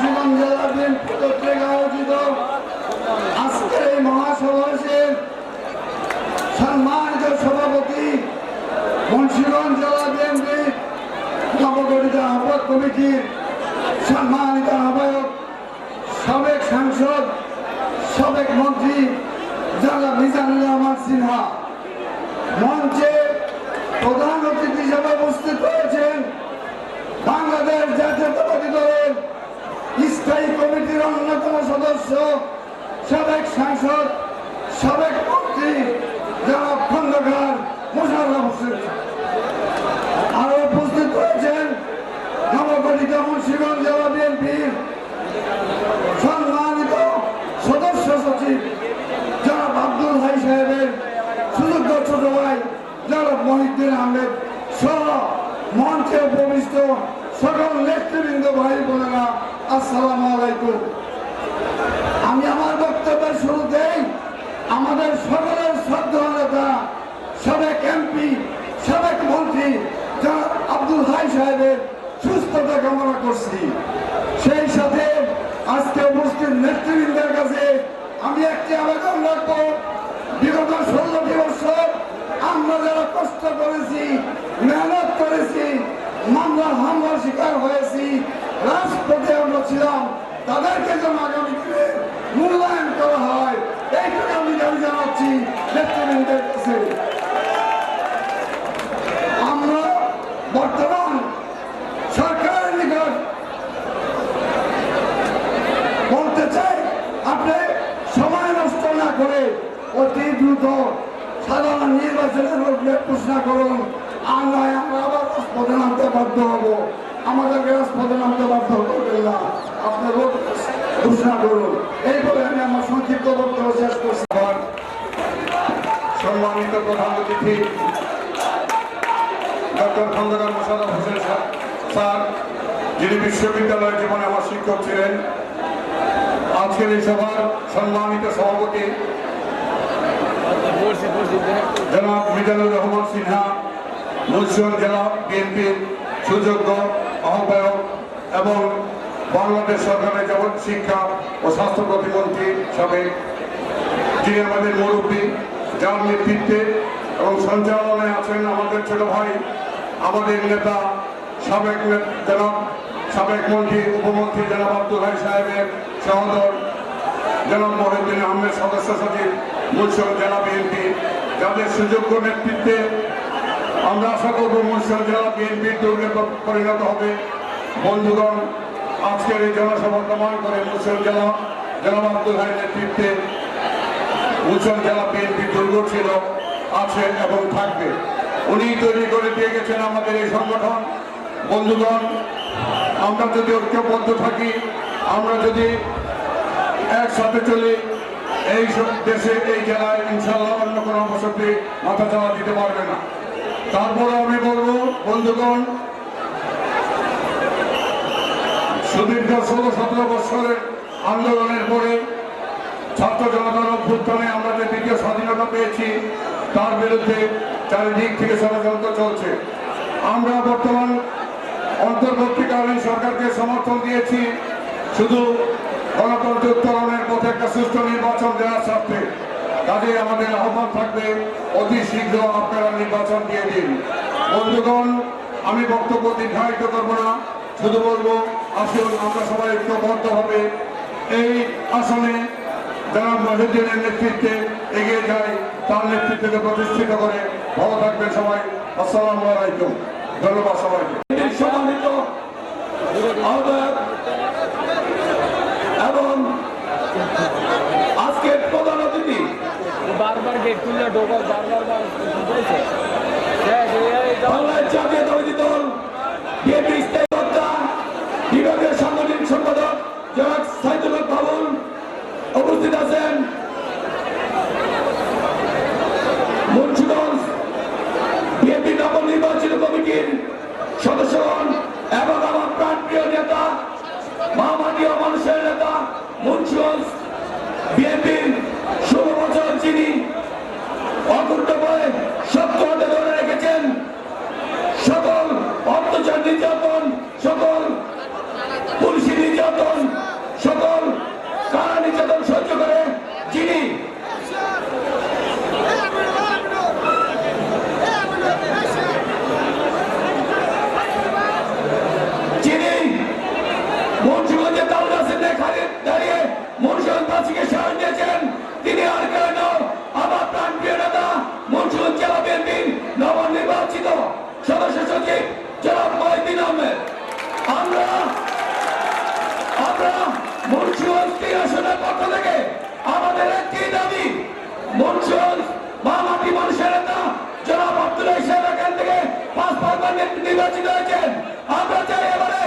মুন্সিগঞ্জ জেলা বিএনপি কর্তৃক আয়োজিত। আজকের এই মহাসমাবেশের সম্মানিত সভাপতি মুন্সিগঞ্জ জেলা বিএনপি নবগঠিত আহ্বায়ক কমিটির সম্মানিত আহ্বায়ক, সাবেক সাংসদ, সাবেক মন্ত্রী জনাব মিজানুর রহমান সিনহা মঞ্চে প্রধান অতিথি হিসেবে উপস্থিত হয়েছেন বাংলাদেশ জাতীয়তাবাদী দলের স্থায়ী কমিটির অন্যতম সদস্য, সাবেক সাংসদ, সাবেক মন্ত্রী, জনাব খন্দকার মোশাররফ হোসেন। আরও উপস্থিত হয়েছেন নবগঠিত মুন্সিগঞ্জ জেলা বিএনপির সম্মানিত সদস্য সচিব জনাব আব্দুল হাই সাহেবের সুযোগ্য ছোট ভাই জনাব মহিউদ্দিন আহমেদ সহ মঞ্চে উপবিষ্ট সকল নেতৃবৃন্দ, ভাই বোনেরা আসসালামু আলাইকুম। আমি আমার বক্তব্যের শুরুতেই আমাদের সকলের শ্রদ্ধা নেতা সাবেক এমপি, সাবেক মন্ত্রী আব্দুল হাই সাহেবের সুস্থতা কামনা করছি। সেই সাথে আজকে উপস্থিত নেতৃবৃন্দের কাছে আমি একটি আবেদন রাখব। বিগত ষোলোটি বছর আমরা যারা কষ্ট করেছি, মেহনত করেছি, মামলা হামলার শিকার হয়েছি রাজপথে আমরা ছিলাম তাদেরকে যেন আগামী দিনে মূল্যায়ন করা হয়, এইটুকু আমি দাবি জানাচ্ছি নেতৃবৃন্দের কাছে। আমরা বর্তমান সরকারের নিকট বলতে চাই, আপনি সময় নষ্ট না করে অতি দ্রুত সাধারণ নির্বাচনের ঘোষণা করুন আর নয় আমরা আবার রাজপথে নামতে বাধ্য হব আমাদেরকে রাজপথে নামতে বাধ্য করবেন না আপনি রূপ ঘোষণা করুন এই বলে আমি আমার সংক্ষিপ্ত বক্তব্য শেষ করছি আবার সম্মানিত প্রধান অতিথি ডক্টর খন্দকার মোশাররফ হোসেন স্যার- যিনি বিশ্ববিদ্যালয় জীবনে আমার শিক্ষক ছিলেন, আজকের এই সভার সম্মানিত সভাপতি জনাব মিজানুর রহমান সিনহা, মুন্সিগঞ্জ জেলা বিএনপির সুযোগ্য আহ্বায়ক এবং বাংলাদেশ সরকারের যেমন শিক্ষা ও স্বাস্থ্য প্রতিমন্ত্রী সাবেক যিনি আমাদের মুরব্বী, যার নেতৃত্বে এবং সঞ্চালনায় আছেন আমাদের ছোট ভাই, আমাদের নেতা, সাবেক জনাব, সাবেক মন্ত্রী, উপমন্ত্রী জনাব আব্দুল হাই সাহেবের সহদর জনাব মহিউদ্দিন আহমেদ, সদস্য সচিব মুন্সিগঞ্জ জেলা বিএনপি। যাদের সুযোগ্য নেতৃত্বে আমরা আশা করব মুন্সিগঞ্জ জেলা বিএনপির দুর্গে পরিণত হবে। বন্ধুগণ, আজকের এই জনসভা প্রমাণ করে মুন্সিগঞ্জ জেলা, জনাব আব্দুল হাই নেতৃত্বে মুন্সিগঞ্জ জেলা বিএনপি দুর্গ ছিল। আছে এবং থাকবে। উনি তৈরি করে দিয়ে গেছেন আমাদের এই সংগঠন। বন্ধুগণ, আমরা যদি ঐক্যবদ্ধ থাকি, আমরা যদি একসাথে চলি, এই দেশে, এই জেলায় ইনশাল্লাহ অন্য কোনো অবসরটি মাথা চাওয়া দিতে পারবে না। তারপর আমি বলব, বন্ধুগণ, সুদীর্ঘ ষোলো সতেরো বছরের আন্দোলনের পরে ছাত্র জনতার অভ্যুত্থানে আমরা যে দ্বিতীয় স্বাধীনতা পেয়েছি তার বিরুদ্ধে চারিদিক থেকে ষড়যন্ত্র চলছে। আমরা বর্তমান অন্তর্বর্তীকালীন সরকারকে সমর্থন দিয়েছি। শুধু গণতন্ত্র উত্তরণের পথে একটা সুষ্ঠু নির্বাচন দেওয়ার স্বার্থে। কাজে আমাদের আহ্বান থাকবে, অতি শীঘ্র আপনারা নির্বাচন দিয়ে দিন। বন্ধুগণ, আমি বক্তব্য দীর্ঘায়িত করব না। শুধু বলব, আসুন, আমরা সবাই ঐক্যবদ্ধ হবে এই আসনে যারা মহিউদ্দিনের নেতৃত্বে এগিয়ে যায় তার নেতৃত্বকে প্রতিষ্ঠিত করে। ভালো থাকবেন সবাই। আসসালামু আলাইকুম। ধন্যবাদ সবাইকে। সম্মানিত এবং আজকের প্রধান অতিথি। বারবার গেট খুললে ঢোকা বারবার বার তিনি আর কেউ নয় আমার প্রাণপ্রিয় নেতা মনসুর জেলা বিএনপির নবনির্বাচিত সদস্য সচিব জনাব মহিদিন আহমেদ। আমরা আমরা মনসুর আসনের পক্ষ থেকে আমাদের একটি দাবি, মনসুর মামাটি মানুষের নেতা জনাব আব্দুল ইসলাম এখান থেকে পাঁচ পাঁচবার নির্বাচিত হয়েছেন। আমরা চাই এবারে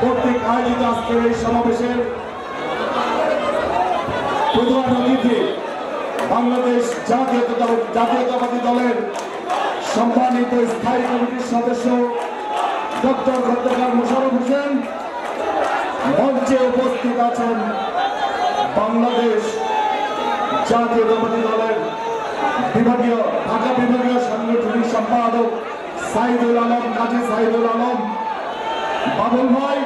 কর্তৃক আয়োজিত আজকের এই সমাবেশের প্রধান অতিথি বাংলাদেশ জাতীয়তা জাতীয়তাবাদী দলের সম্মানিত স্থায়ী কমিটির সদস্য ডক্টর খন্দকার মোশারফ হোসেন। মঞ্চে উপস্থিত আছেন বাংলাদেশ জাতীয়তাবাদী দলের বিভাগীয়, ঢাকা বিভাগীয় সাংগঠনিক সম্পাদক সাইদুল আলম, কাজী সাইদুল আলম। বাবুল ভাই,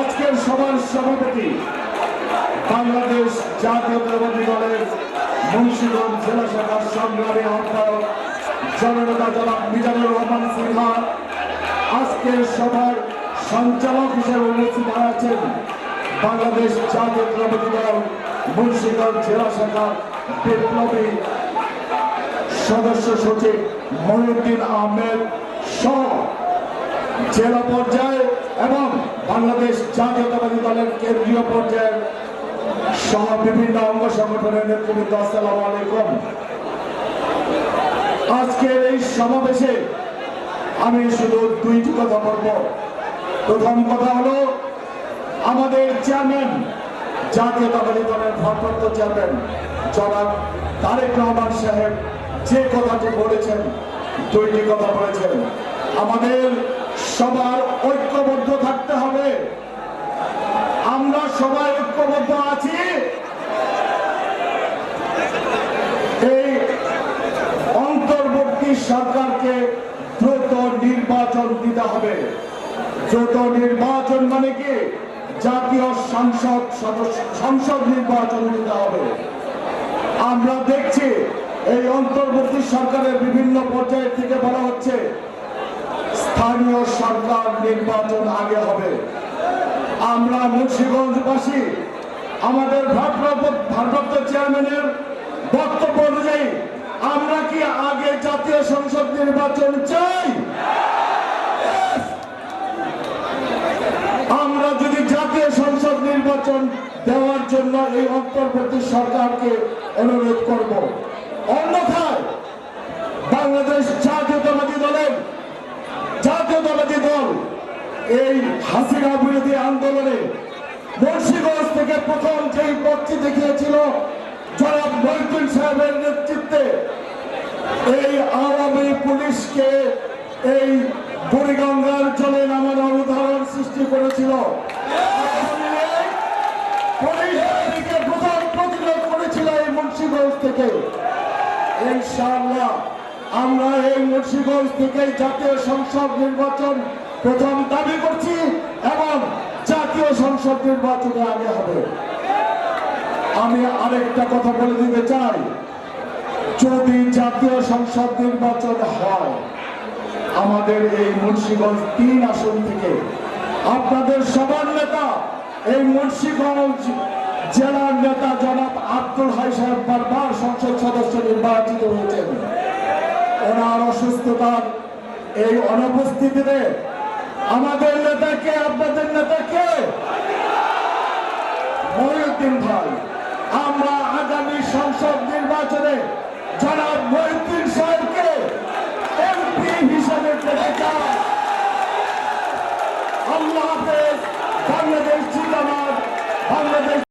আজকের সভার সভাপতি বাংলাদেশ জাতীয়তাবাদী দলের মুন্সিগঞ্জ জেলা শাখার সংগ্রামী আহ্বায়ক জননেতা জনাব মিজানুর রহমান সিনহা, আজকের সভার সঞ্চালক হিসেবে উপস্থিত আছেন বাংলাদেশ জাতীয়তাবাদী দল মুন্সিগঞ্জ জেলা শাখার বিপ্লবী সদস্য সচিব মহিউদ্দিন আহমেদ সহ জেলা পর্যায়ে এবং বাংলাদেশ জাতীয়তাবাদী দলের কেন্দ্রীয় পর্যায়ের সহ বিভিন্ন অঙ্গ সংগঠনের নেতৃবৃন্দ, আসসালামু আলাইকুম। আজকের এই সমাবেশে আমি শুধু দুইটি কথা বলব। প্রথম কথা হলো, আমাদের চেয়ারম্যান, জাতীয়তাবাদী দলের ভারপ্রাপ্ত চেয়ারম্যান, জনাব তারেক রহমান সাহেব যে কথাটি বলেছেন, দুইটি কথা বলেছেন। আমাদের সবার ঐক্যবদ্ধ থাকতে হবে। আমরা সবাই ঐক্যবদ্ধ আছি। এই অন্তর্বর্তী সরকারকে দ্রুত নির্বাচন দিতে হবে। দ্রুত নির্বাচন মানে কি? জাতীয় সংসদ সংসদ নির্বাচন দিতে হবে। আমরা দেখছি এই অন্তর্বর্তী সরকারের বিভিন্ন পর্যায় থেকে বলা হচ্ছে স্থানীয় সরকার নির্বাচন আগে হবে। আমরা মুন্সিগঞ্জবাসী, আমাদের ভারপ্রাপ্ত ভারপ্রাপ্ত চেয়ারম্যানের বক্তব্য অনুযায়ী আমরা কি আগে জাতীয় সংসদ নির্বাচন চাই? আমরা যদি জাতীয় সংসদ নির্বাচন দেওয়ার জন্য এই অন্তর্বর্তী সরকারকে অনুরোধ করব। অন্যথায় বাংলাদেশ জাতীয়তাবাদী দলের জাতীয়তাবাদী দল এই হাসিনা বিরোধী আন্দোলনে মুন্সিগঞ্জ থেকে প্রথম যেই পক্ষী দেখিয়েছিল জনাব মহিউদ্দিন সাহেবের নেতৃত্বে, এই আওয়ামী পুলিশকে এই বুড়িগঙ্গার জলে নামানোর উদাহরণ সৃষ্টি করেছিল। প্রথম প্রতিরোধ করেছিল এই মুন্সিগঞ্জ থেকে। ইনশাআল্লাহ আমরা এই মুন্সিগঞ্জ থেকে জাতীয় সংসদ নির্বাচন প্রথম দাবি করছি এবং জাতীয় সংসদ নির্বাচনে আগে হবে। আমি আরেকটা কথা বলে দিতে চাই। যদি জাতীয় সংসদ নির্বাচন হয়, আমাদের এই মুন্সিগঞ্জ তিন আসন থেকে আপনাদের সবার নেতা এই মুন্সিগঞ্জ জেলার নেতা জনাব আব্দুল হাই সাহেব বারবার সংসদ সদস্য নির্বাচিত হয়েছেন। ওনার অসুস্থতার এই অনুপস্থিতিতে আমাদের নেতাকে, আপনাদের নেতাকে মহিউদ্দিন ভাই, আমরা আগামী সংসদ নির্বাচনে যারা মহিউদ্দিন সাহেবকে এমপি হিসাবে পেতে চাই। আল্লাহ হাফেজ, বাংলাদেশ জিন্দাবাদ, বাংলাদেশ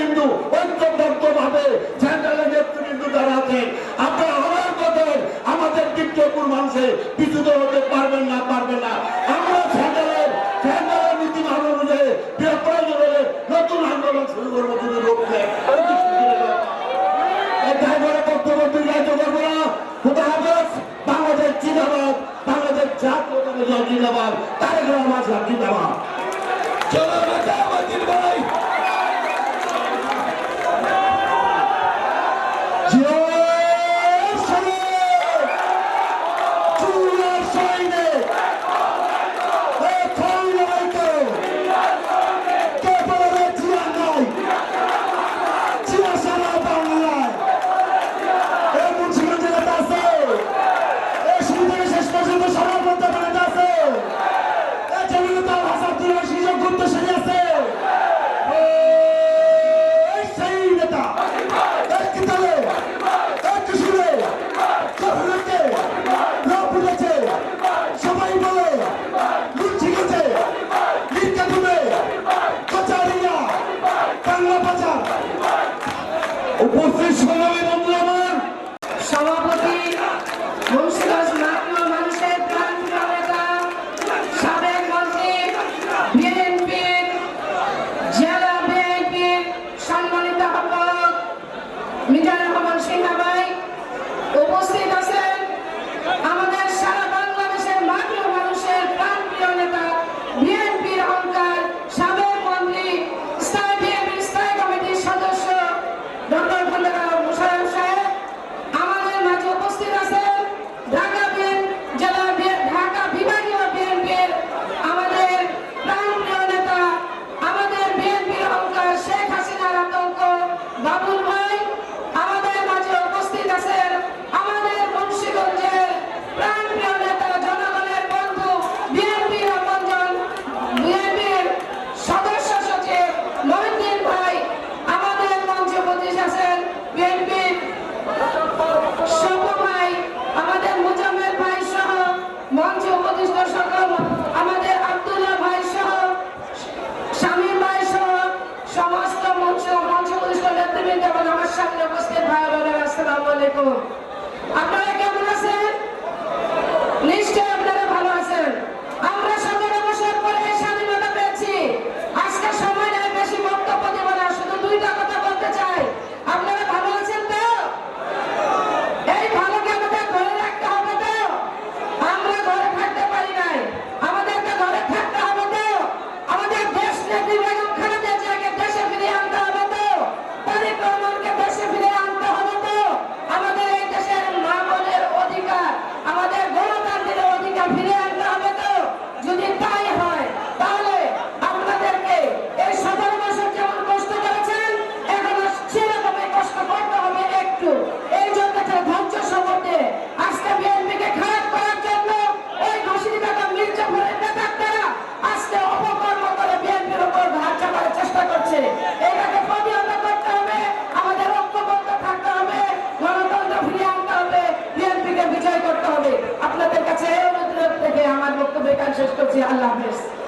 কিন্তু ঐক্যবদ্ধ ভাবে জেনারেল কিন্তু যারা আছেন আপনারা আমার কথা আমাদের কিন্তু মানুষে বিচুত হতে পারবেন না পারবেন না। আমরা sus coches a.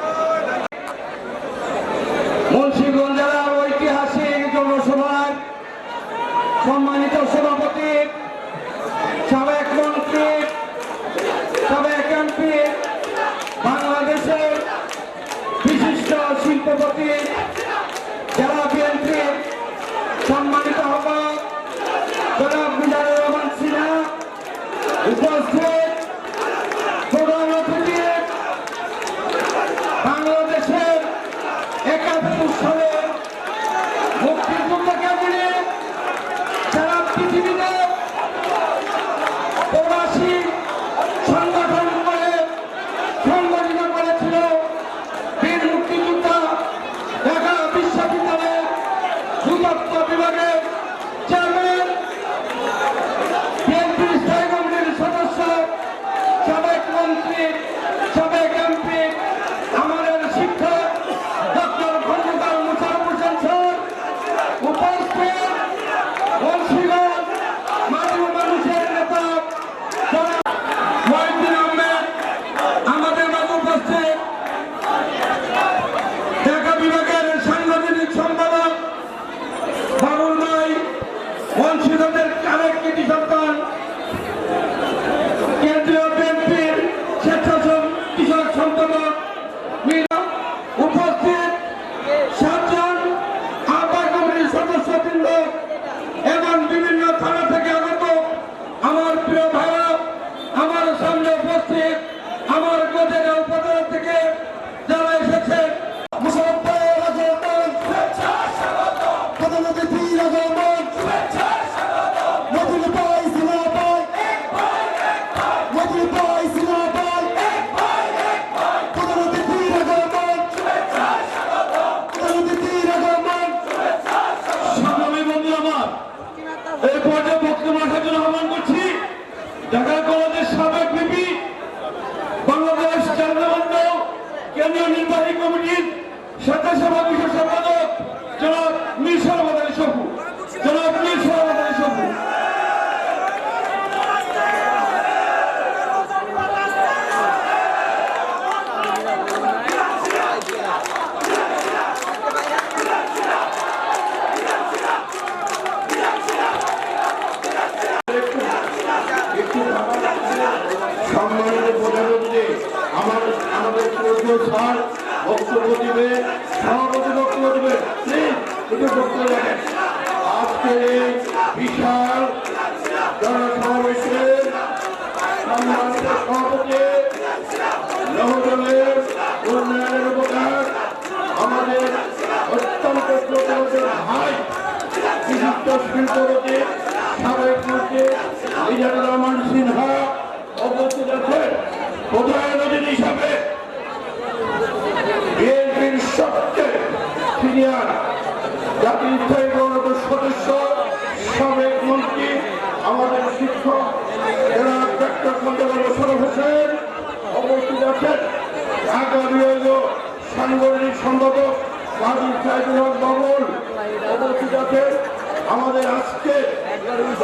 আজকে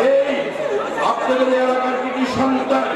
এই আপনাদের এলাকার কিছু সন্তান